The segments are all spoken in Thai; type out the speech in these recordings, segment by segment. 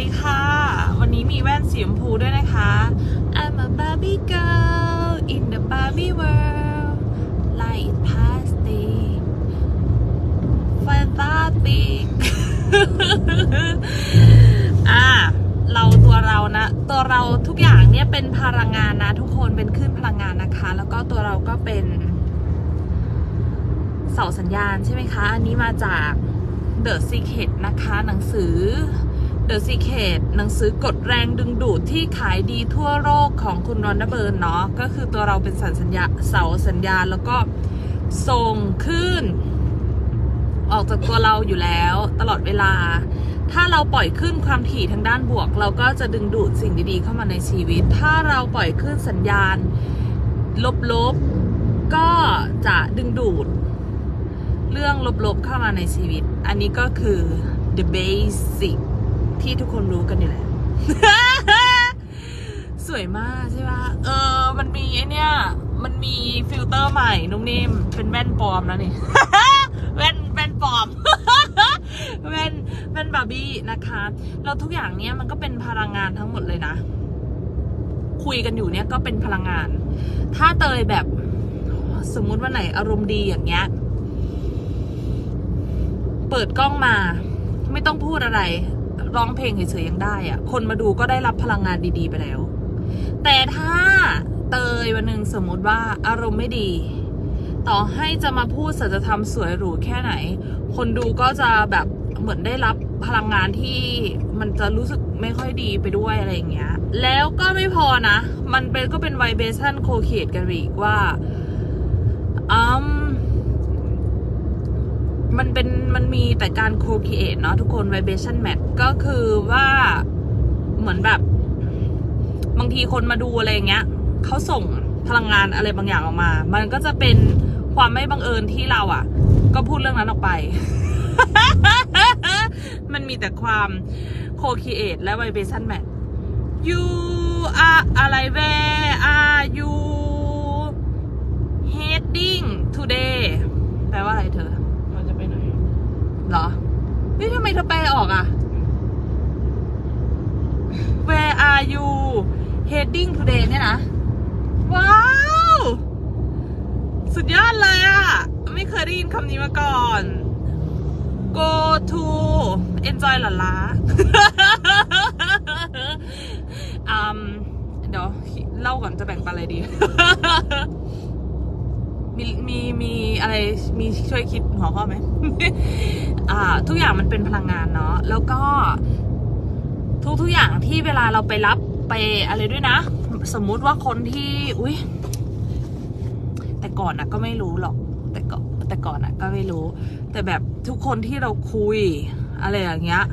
ดีค่ะ วันนี้มีแว่นสีชมพูด้วยนะคะ I'm a Barbie girl in the Barbie world light plastic fantastic อ่าเราตัวเรานะ ตัวเราทุกอย่างเนี่ยเป็นพลังงานนะ ทุกคนเป็นคลื่นพลังงานนะคะ แล้วก็ตัวเราก็เป็น เสาสัญญาณใช่ไหมคะ อันนี้มาจาก The Secret นะคะ หนังสือ The Secret หนังสือกดแรงดึงดูดที่ขายดีทั่วโลกของคุณรอนเบิร์นเนาะก็คือตัวเราเป็นสัญสัญญาเสาสัญญาณแล้วก็ส่งขึ้น ออกจากตัวเราอยู่แล้วตลอดเวลา ถ้าเราปล่อยขึ้นความถี่ทางด้านบวก เราก็จะดึงดูดสิ่งดีๆ เข้ามาในชีวิต ถ้าเราปล่อยขึ้นสัญญาณ ลบๆ ก็จะดึงดูด เรื่องลบๆเข้ามาในชีวิต อันนี้ก็คือ the basic ที่ทุกคนรู้กันอยู่แล้วสวยมากใช่ปะเออ มันมีไอเนี่ยมันมีฟิลเตอร์ใหม่นุ่มนิ่มเป็นแว่นปลอมแล้วนี่ แว่นแว่นปลอม แว่นแว่นบาร์บี้นะคะแล้วทุกอย่างเนี้ยมันก็เป็นพลังงานทั้งหมดเลยนะ คุยกันอยู่เนี่ยก็เป็นพลังงาน ถ้าเตยแบบ สมมุติว่าไหนอารมณ์ดีอย่างเงี้ย เปิดกล้องมา ไม่ต้องพูดอะไร ร้องเพลงเฉยๆยังได้อะคนมาดูก็ได้รับพลังงานดีๆไปแล้ว แต่ถ้าเตยวันหนึ่งสมมติว่าอารมณ์ไม่ดี ต่อให้จะมาพูดสัจธรรมสวยหรูแค่ไหน คนดูก็จะแบบเหมือนได้รับพลังงานที่มันจะรู้สึกไม่ค่อยดีไปด้วยอะไรอย่างเงี้ย แล้วก็ไม่พอนะ มันเป็นก็เป็นไวเบชั่นโคเคดกันอีกว่าอืม มันเป็นมันมีแต่การ co-create เนาะทุกคน vibration match ก็คือว่าเหมือนแบบ บางทีคนมาดูอะไรเงี้ยเขาส่งพลังงานอะไรบางอย่างออกมา มันก็จะเป็นความไม่บังเอิญที่เราอะ ก็พูดเรื่องนั้นออกไป มันมีแต่ความ co-create และ vibration match you are อะไร where are you heading today แปลว่าอะไรเธอ เราจะไปไหน เหรอเฮ้ยทำไมเธอแปลออกอะ Where are you heading today เนี่ยนะ ว้าว สุดยอดเลยอะไม่เคยได้ยินคำนี้มาก่อน go to enjoy หลาล้าอืมเดี๋ยวเล่าก่อนจะแบ่งปันอะไรดี มีมีมีอะไรมีช่วยคิดหัวข้อไหม อ่า ทุกอย่างมันเป็นพลังงานเนาะแล้วก็ ทุกทุกอย่างที่เวลาเราไปรับไปอะไรด้วยนะ สมมุติว่าคนที่อุ้ยแต่ก่อนนะก็ไม่รู้หรอก แต่ก่อนแต่ก่อนนะก็ไม่รู้ แต่แบบทุกคนที่เราคุย อะไรอย่างเงี้ย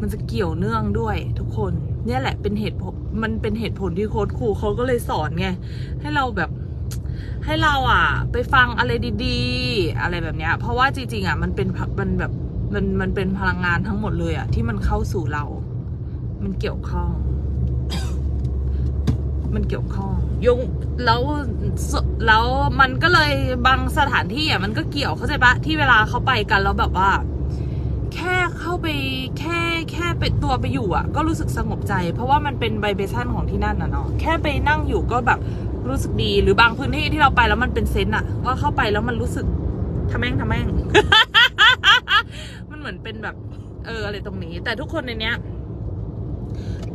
มันจะเกี่ยวเนื่องด้วย ทุกคน เนี่ยแหละเป็นเหตุผลมันเป็นเหตุผลที่โค้ดครูเขาก็เลยสอนไงให้เราแบบ ให้เราอะ ไปฟังอะไรดีๆ อะไรแบบเนี้ย เพราะว่าจริงๆอะมันเป็นพะมันแบบมันมันเป็นพลังงานทั้งหมดเลยอะ ที่มันเข้าสู่เรา มันเกี่ยวข้อง มันเกี่ยวข้องยงแล้วแล้วมันก็เลยบางสถานที่อะมันก็เกี่ยวเข้าใจปะที่เวลาเขาไปกันแล้วแบบว่า แค่เข้าไปแค่แค่ไปตัวไปอยู่อะ ก็รู้สึกสงบใจ เพราะว่ามันเป็นไบเบชั่นของที่นั่นน่ะเนาะแค่ไปนั่งอยู่ก็แบบ รู้สึกดีหรือบางพื้นที่ที่เราไปแล้วมันเป็นเซนอะว่าเข้าไปแล้วมันรู้สึกทำแม่งทำแม่ง มันเหมือนเป็นแบบ เอออะไรตรงนี้ แต่ทุกคนในเนี้ย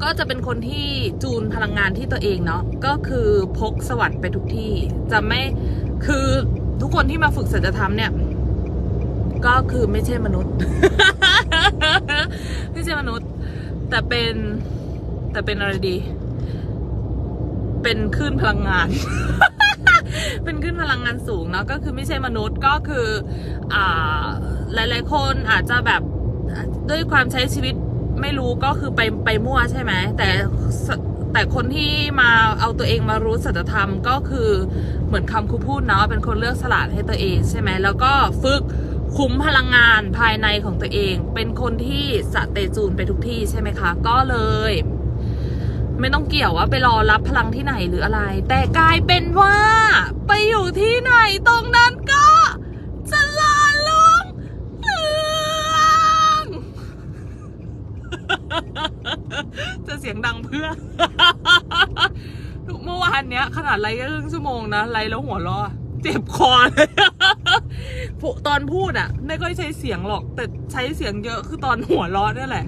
ก็จะเป็นคนที่จูนพลังงานที่ตัวเองเนาะก็คือพกสวรรค์ไปทุกที่ จะไม่คือทุกคนที่มาฝึกศัลยธรรมเนี่ย ก็คือไม่ใช่มนุษย์ ไม่ใช่มนุษย์ แต่เป็นแต่เป็นอะไรดี เป็นคลื่นพลังงาน เป็นคลื่นพลังงานสูงเนาะก็คือไม่ใช่มนุษย์ก็คืออ่าหลาย ๆ คนอาจจะแบบด้วยความใช้ชีวิตไม่รู้ก็คือไปไปมั่วใช่ไหมแต่แต่คนที่มาเอาตัวเองมารู้สัจธรรมก็คือเหมือนคำครูพูดเนาะเป็นคนเลือกสละให้ตัวเองใช่ไหมแล้วก็ฝึกคุ้มพลังงานภายในของตัวเอง เป็นคนที่สะเตจูนไปทุกที่ใช่ไหมคะ ก็เลย ไม่ต้องเกี่ยวว่าไปรอรับพลังที่ไหนหรืออะไร แต่กลายเป็นว่า ไปอยู่ที่ไหนตรงนั้นก็จะลาลุงเรืองดังเพื่อเมื่อวานเนี้ย ขนาดไลฟ์แค่ครึ่งชั่วโมงนะไลฟ์แล้วหัวเราะอเจ็บคอเลยพูตอนพูดอะไม่ค่อยใช้เสียงหรอก แต่ใช้เสียงเยอะคือตอนหัวเราะนี่แหละ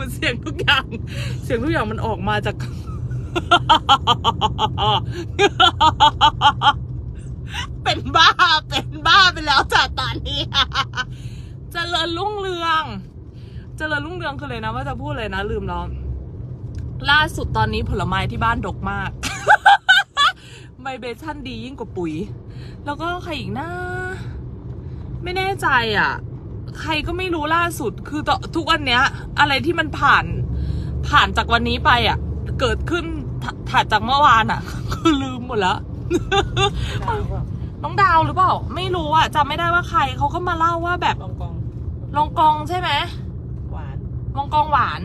มันเสียงทุกอย่าง เสียงทุกอย่างมันออกมาจาก เป็นบ้า เป็นบ้าไปแล้วจ้ะตอนนี้เจริญรุ่งเรืองเจริญรุ่งเรืองคือเลยนะว่าจะพูดเลยนะ ลืมแล้วล่าสุดตอนนี้ผลไม้ที่บ้านดกมาก ไมเบชั่นดียิ่งกว่าปุ๋ย แล้วก็ใครอีกนะ ไม่แน่ใจอะ ใครก็ไม่รู้ล่าสุด คือตทุกวันเนี้ย อะไรที่มันผ่านผ่านจากวันนี้ไปอะ เกิดขึ้นถถัดจากเมื่อวานอะ คือลืมหมดแล้วน้องดาวหรือเปล่า ไม่รู้อะจำไม่ได้ว่าใครเขาก็มาเล่าว่าแบบลองกองลองกองใช่ไหมหวานลองกองหวาน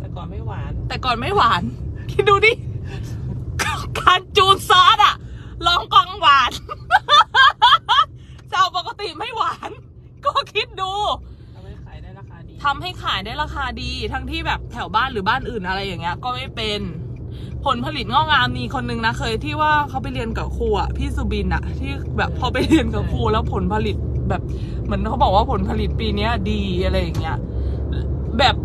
แต่ก่อนไม่หวาน แต่ก่อนไม่หวานคิดดูดิการจูนซอสอะลองกองหวานเจ้าปกติไม่หวาน ก็คิดดูทำให้ขายได้ราคาดีทำให้ขายได้ราคาดี ทั้งที่แบบแถวบ้านหรือบ้านอื่นอะไรอย่างเงี้ย ก็ไม่เป็น ผลผลิตงอกงามมีคนนึงนะเคยที่ว่าเขาไปเรียนกับครูอะพี่สุบินอะที่แบบพอไปเรียนกับครูแล้วผลผลิตแบบเหมือนเขาบอกว่าผลผลิตปีเนี้ยดีอะไรอย่างเงี้ยแบบ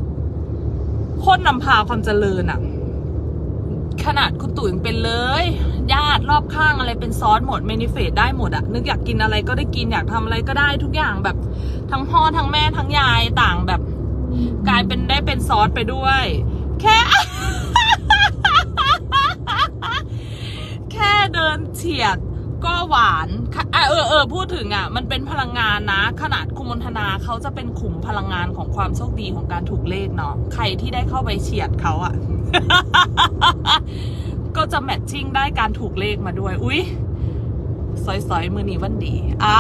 โคนนำพาความเจริญอะ ขนาดคุณตู่ยังเป็นเลย ญาติรอบข้างอะไรเป็นซอสหมดเมนิเฟตได้หมดอะนึกอยากกินอะไรก็ได้กินอยากทำอะไรก็ได้ทุกอย่างแบบ ทั้งพ่อทั้งแม่ทั้งยายต่างแบบ กลายเป็นได้เป็นซอสไปด้วย แค่ แค่เดินเฉียด ก็หวานอะเออเออพูดถึงอะ มันเป็นพลังงานนะ ขนาดคุมนธนาเขาจะเป็นขุมพลังงานของความโชคดีของการถูกเลขเนาะ ใครที่ได้เข้าไปเฉียดเขาอะ ก็จะแมทชิ่งได้การถูกเลขมาด้วย อุ๊ยสอยๆมือนีวันดี อ่า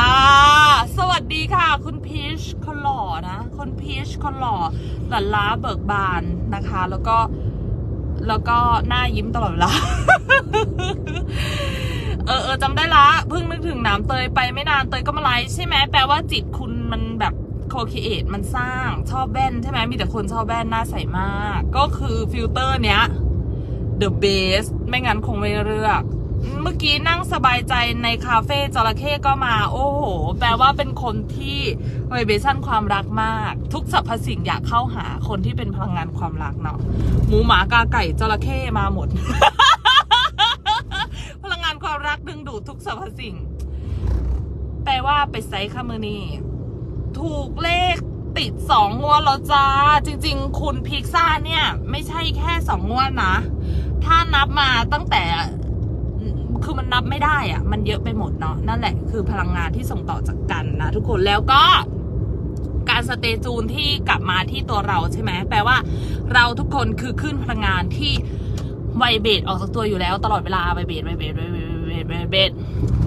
สวัสดีค่ะ คุณพีชคนหล่อนะ คุณพีชคนหล่อหลันล้าเบิกบานนะคะ แล้วก็ แล้วก็หน้ายิ้มตลอดเวลา เออเออจำได้ละเพิ่งนึกถึงน้ำเตยไปไม่นานเตยก็มาไลฟ์ใช่ไหมแปลว่าจิตคุณมันแบบโคคิเอทมันสร้างชอบแว่นใช่ไหมมีแต่คนชอบแว่นหน้าใสมาก ก็คือฟิลเตอร์เนี้ย the best ไม่งั้นคงไม่เลือก เมื่อกี้นั่งสบายใจในคาเฟ่จระเข้ก็มา โอ้โห แปลว่าเป็นคนที่ไวเบชั่นความรักมาก ทุกสรรพสิ่งอยากเข้าหาคนที่เป็นพลังงานความรักเนาะหมูหมากาไก่จระเข้มาหมด ดึงดูดทุกสรรพสิ่ง แปลว่าไปไซส์ค่ะมือนี่ถูกเลขติดสองงวดแล้วจ้า จริง ๆ คุณพิกซ่าเนี่ย ไม่ใช่แค่สองงวดนะ ถ้านับมาตั้งแต่คือมันนับไม่ได้อะมันเยอะไปหมดเนาะนั่นแหละคือพลังงานที่ส่งต่อจากกันนะทุกคนแล้วก็การสเตจูนที่กลับมาที่ตัวเราใช่ไหมแปลว่า เราทุกคนคือขึ้นพลังงานที่ไวเบรออกจากตัวอยู่แล้วตลอดเวลาไวเบรไวเบรไวเบร เบดเบด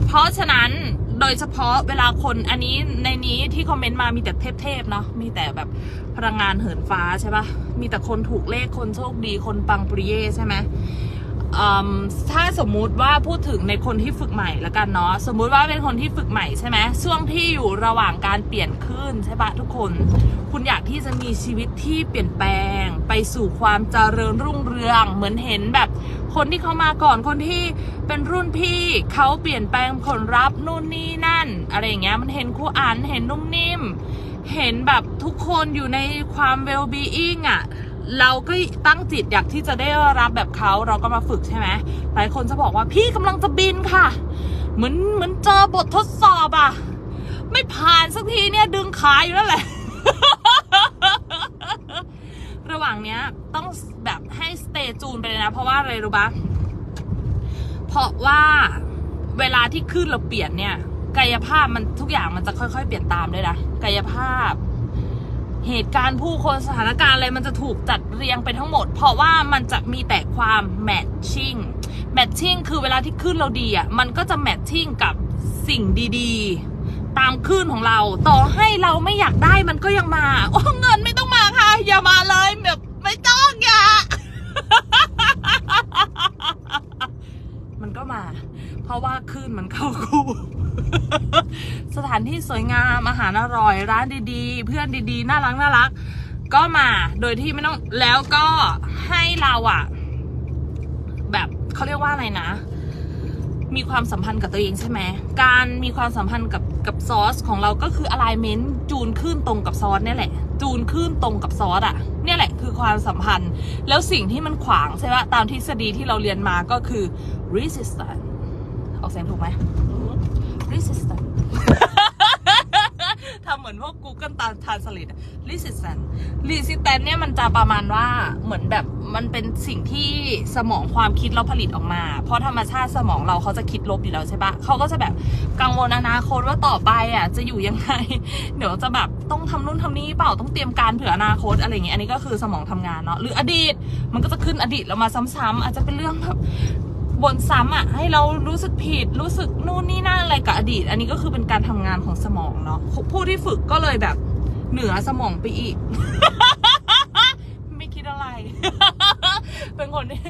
เพราะฉะนั้นโดยเฉพาะเวลาคนอันนี้ในนี้ที่คอมเมนต์มามีแต่เทพๆเนาะมีแต่แบบพลังงานเหินฟ้าใช่ปะมีแต่คนถูกเลขคนโชคดีคนปังปริเย่ใช่ไหมถ้าสมมุติว่าพูดถึงในคนที่ฝึกใหม่ละกันเนาะสมมุติว่าเป็นคนที่ฝึกใหม่ใช่ไหมช่วงที่อยู่ระหว่างการเปลี่ยนขึ้นใช่ปะทุกคน คุณอยากที่จะมีชีวิตที่เปลี่ยนแปลง สู่ความเจริญรุ่งเรือง เหมือนเห็นแบบคนที่เขามาก่อนคนที่เป็นรุ่นพี่เขาเปลี่ยนแปลงผลลัพธ์นู่นนี่นั่น อะไรอย่างเงี้ยมันเห็นครูอ่านเห็นนุ่มนิ่ม เห็นแบบทุกคนอยู่ในความ well being อะ่ะเราก็ตั้งจิตอยากที่จะได้รับแบบเขาเราก็มาฝึกใช่ไหมหลายคนจะบอกว่าพี่กำลังจะบินค่ะ เหมือนเหมือนเจอบททดสอบอะไม่ผ่านสักทีเนี่ยดึงขาอยู่นั่นแหละ ระหว่างเนี้ยต้องแบบให้สเตจูนไปเลยนะ เพราะว่าอะไรรู้ปะเพราะว่าเวลาที่ขึ้นเราเปลี่ยนเนี่ย กายภาพมันทุกอย่างมันจะค่อยๆ เปลี่ยนตามด้วยนะกายภาพ เหตุการณ์ผู้คนสถานการณ์อะไรมันจะถูกจัดเรียงไปทั้งหมด เพราะว่ามันจะมีแต่ความแมทชิ่งแมทชิ่งคือเวลาที่ขึ้นเราดีอะมันก็จะแมทชิ่งกับสิ่งดีๆ ตามคลื่นของเรา ต่อให้เราไม่อยากได้มันก็ยังมา โอ้เงินไม่ต้อง มาค่ะอย่ามาเลยแบบไม่ต้องอย่า มันก็มา เพราะว่าคลื่นมันเข้าคู่ สถานที่สวยงามอาหารอร่อยร้านดีๆ เพื่อนดีๆ น่ารักน่ารัก ก็มาโดยที่ไม่ต้องแล้วก็ให้เราอะแบบเขาเรียกว่าอะไรนะ มีความสัมพันธ์กับตัวเองใช่ไหม การมีความสัมพันธ์กับกับซอสของเราก็คือ alignment จูนขึ้นตรงกับซอสเนี่ยแหละ จูนขึ้นตรงกับซอสอะเนี่ยแหละคือความสัมพันธ์ แล้วสิ่งที่มันขวางใช่ปะตามทฤษฎีที่เราเรียนมาก็คือ resistance ออกเสียงถูกไหม resistance ทำเหมือนพวก Google ตาม Translate อะ resistance resistance เนี่ยมันจะประมาณว่าเหมือนแบบมันเป็นสิ่งที่สมองความคิดเราผลิตออกมา เพราะธรรมชาติสมองเราเขาจะคิดลบอยู่แล้วใช่ปะเขาก็จะแบบกังวลอนาคตว่าต่อไปอะจะอยู่ยังไง เดี๋ยวจะแบบต้องทำนู่นทำนี่เปล่าต้องเตรียมการเผื่ออนาคตอะไรอย่างเงี้ยอันนี้ก็คือสมองทำงานเนาะหรืออดีตมันก็จะขึ้นอดีตเรามาซ้ำๆอาจจะเป็นเรื่องแบบ บนซ้ำอะ ให้เรารู้สึกผิดรู้สึกนู่นนี่นั่นอะไรกับอดีต อันนี้ก็คือเป็นการทำงานของสมองเนาะผู้ที่ฝึกก็เลยแบบ เหนือสมองไปอีก ไม่คิดอะไร เป็นคนที่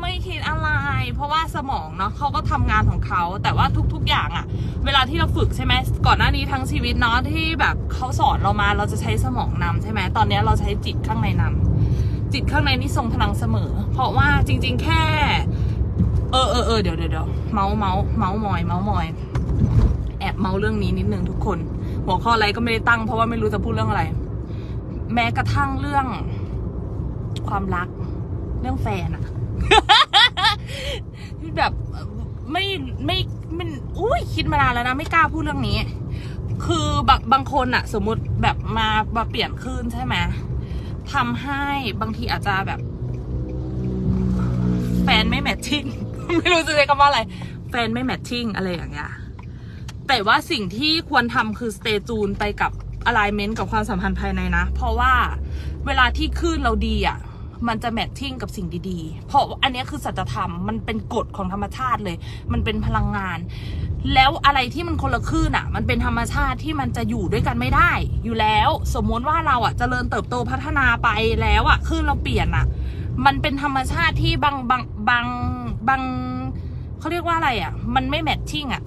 ไม่คิดอะไร เพราะว่าสมองเนาะเขาก็ทำงานของเขาแต่ว่าทุก ๆ อย่างอะเวลาที่เราฝึกใช่ไหมก่อนหน้านี้ทั้งชีวิตเนาะที่แบบเขาสอนเรามาเราจะใช้สมองนำใช่ไหมตอนนี้เราใช้จิตข้างในนำจิตข้างในนี่ทรงพลังเสมอ เพราะว่าจริง ๆ แค่ เออเออเออเดี๋ยวเดี๋ยวเดี๋ยวเมาส์เมาส์เมาส์มอย เมาส์มอย แอบเมาเรื่องนี้นิดนึงทุกคน หัวข้ออะไรก็ไม่ได้ตั้งเพราะว่าไม่รู้จะพูดเรื่องอะไร แม้กระทั่งเรื่อง ความรัก เรื่องแฟนอะแบบไม่ไม่ไม่อุ้ยคิดมานานแล้วนะไม่กล้าพูดเรื่องนี้ คือบางบางคนอะสมมติแบบมามาเปลี่ยนคลื่นใช่ไหมทำให้บางทีอาจจะแบบ แฟนไม่แมทชิ่ง ไม่รู้จะใช้คำว่าอะไร แฟนไม่แมทชิ่งอะไรอย่างเงี้ยแต่ว่าสิ่งที่ควรทำคือ stay จูนไปกับ alignment กับความสัมพันธ์ภายในนะ เพราะว่าเวลาที่คลื่นเราดีอะ มันจะแมทชิ่งกับสิ่งดีๆ เพราะอันนี้คือสัจธรรม มันเป็นกฎของธรรมชาติเลย มันเป็นพลังงาน แล้วอะไรที่มันคนละคลื่นอะ มันเป็นธรรมชาติที่มันจะอยู่ด้วยกันไม่ได้ อยู่แล้ว สมมติว่าเราอะเจริญเติบโตพัฒนาไปแล้วอะคลื่นเราเปลี่ยนอะ มันเป็นธรรมชาติที่บางบางบาง บางเขาเรียกว่าอะไรอะ มันไม่แมทชิ่งอะ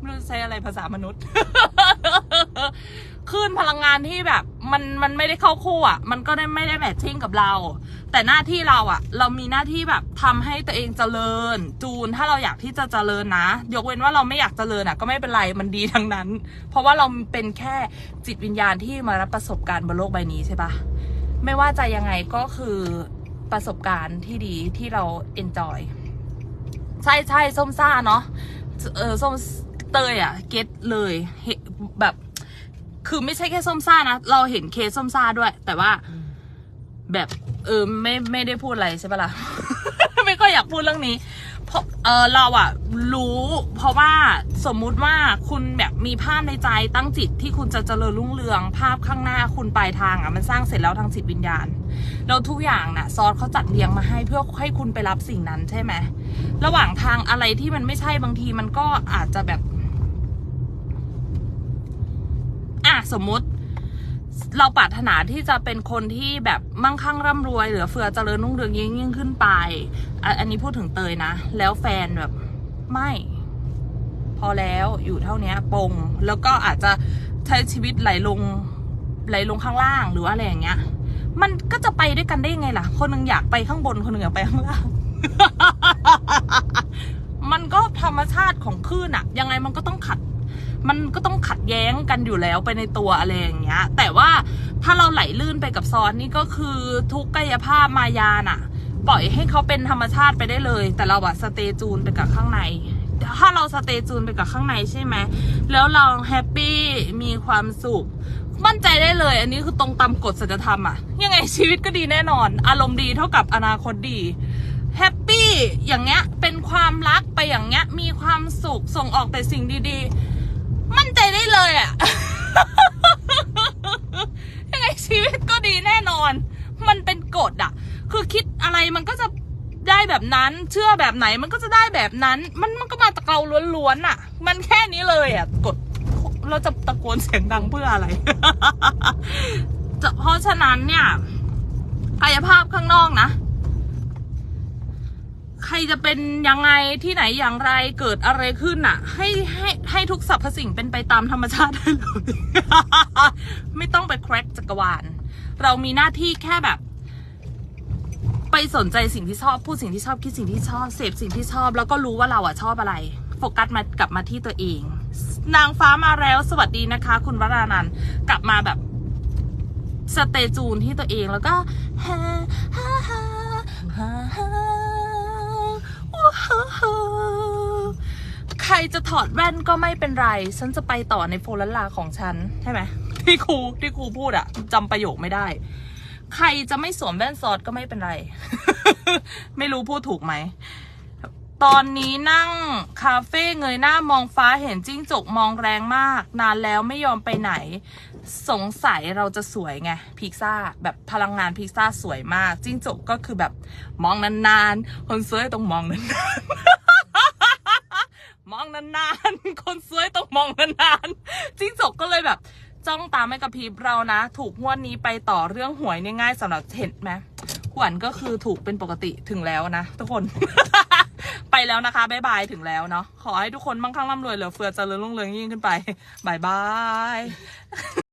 ไม่รู้ใช้อะไรภาษามนุษย์คลื่นพลังงานที่แบบ มันมันไม่ได้เข้าคู่อะ มันก็ได้ไม่ได้แมทชิ่งกับเรา แต่หน้าที่เราอะ เรามีหน้าที่แบบทำให้ตัวเองเจริญ จูนถ้าเราอยากที่จะเจริญนะยกเว้นว่าเราไม่อยากเจริญอะ ก็ไม่เป็นไรมันดีทั้งนั้น เพราะว่าเราเป็นแค่จิตวิญญาณที่มารับประสบการณ์บนโลกใบนี้ใช่ปะไม่ว่าจะยังไงก็คือ ประสบการณ์ที่ดีที่เราเอนจอยใช่ใช่ส้มซ่าเนาะเออส้มเตยอะเก็ตเลยเแบบ คือไม่ใช่แค่ส้มซ่านะ เราเห็นเคสส้มซ่าด้วย แต่ว่า แบบเออไม่ไม่ได้พูดอะไรใช่ปะล่ะ ไม่ก็อยากพูดเรื่องนี้ เราออเราอะรู้ เพราะว่าสมมุติว่าคุณแบบมีภาพในใจตั้งจิตที่คุณจะเจริญรุ่งเรือง ภาพข้างหน้าคุณปลายทางอะมันสร้างเสร็จแล้วทางจิตวิญญาณแล้วทุกอย่างน่ะ ซอสเขาจัดเรียงมาให้เพื่อให้คุณไปรับสิ่งนั้นใช่ไหมระหว่างทางอะไรที่มันไม่ใช่บางทีมันก็อาจจะแบบ อะสมมติ เราปรารถนาที่จะเป็นคนที่แบบมั่งคั่งร่ำรวยเหลือเฟือเจริญรุ่งเรืองยิ่งยิ่งขึ้นไป อันนี้พูดถึงเตยนะ แล้วแฟนแบบไม่ พอแล้วอยู่เท่านี้ปง แล้วก็อาจจะใช้ชีวิตไหลลงไหลลงข้างล่างหรืออะไรอย่างเงี้ย มันก็จะไปด้วยกันได้ยังไงล่ะ คนหนึ่งอยากไปข้างบนคนหนึ่งอยากไปข้างล่าง มันก็ธรรมชาติของคลื่นอะยังไงมันก็ต้องขัด มันก็ต้องขัดแย้งกันอยู่แล้วไปในตัวอะไรอย่างเงี้ย แต่ว่าถ้าเราไหลลื่นไปกับซอนนี่ก็คือทุกกายภาพมายาน่ะ ปล่อยให้เขาเป็นธรรมชาติไปได้เลย แต่เราอะสเตจูนไปกับข้างใน ถ้าเราสเตจูนไปกับข้างในใช่ไหมแล้วเราแฮปปี้มีความสุขมั่นใจได้เลย อันนี้คือตรงตามกฎสัจธรรมอะยังไงชีวิตก็ดีแน่นอน อารมณ์ดีเท่ากับอนาคตดีแฮปปี้อย่างเงี้ยเป็นความรักไปอย่างเงี้ยมีความสุขส่งออกแต่สิ่งดีๆ มั่นใจได้เลยอะยังไงชีวิตก็ดีแน่นอน มันเป็นกฎอะคือคิดอะไรมันก็จะได้แบบนั้น เชื่อแบบไหนมันก็จะได้แบบนั้น มันมันก็มาตะเกาล้วนๆอะมันแค่นี้เลยอะกฎเราจะตะโกนเสียงดังเพื่ออะไรจะเพราะฉะนั้นเนี่ยกายภาพข้างนอกนะ ใครจะเป็นยังไงที่ไหนอย่างไรเกิดอะไรขึ้นอะ ให้ให้ ให้ทุกสรรพสิ่งเป็นไปตามธรรมชาติได้เลย ไม่ต้องไปแคร็กจักรวาล เรามีหน้าที่แค่แบบ ไปสนใจสิ่งที่ชอบ พูดสิ่งที่ชอบ คิดสิ่งที่ชอบ เสพสิ่งที่ชอบ แล้วก็รู้ว่าเราอะชอบอะไร โฟกัสมากลับมาที่ตัวเอง นางฟ้ามาแล้ว สวัสดีนะคะ คุณวรานันท์กลับมาแบบสเตจูนที่ตัวเองแล้วก็ฮ่าฮ่าฮ่าฮ่าฮ่า ใครจะถอดแว่นก็ไม่เป็นไร ฉันจะไปต่อในโฟลันลาของฉัน ใช่ไหมที่ครูที่ครูพูดอะจำประโยคไม่ได้ ใครจะไม่สวมแว่นซอดก็ไม่เป็นไร ไม่รู้พูดถูกไหม ตอนนี้นั่งคาเฟ่เงยหน้ามองฟ้าเห็นจิ้งจกมองแรงมาก นานแล้วไม่ยอมไปไหน สงสัยเราจะสวยไงพิซซ่าแบบพลังงานพิซซ่าสวยมาก จิ้งจกก็คือแบบมองนานๆ คนสวยต้องมองนานๆ มองนานๆ คนสวยต้องมองนานๆจิ้งจกก็เลยแบบ จ้องตามไม่กระพริบเรานะ ถูกงวดนี้ไปต่อเรื่องหวยเนี่ยง่ายสำหรับเห็นไหมขวัญก็คือถูกเป็นปกติถึงแล้วนะ ทุกคน ไปแล้วนะคะบ๊ายบายถึงแล้วเนาะขอให้ทุกคนมั่งคั่งร่ำรวยเหลือเฟือเจริญรุ่งเรืองยิ่งขึ้นไปบ๊ายบาย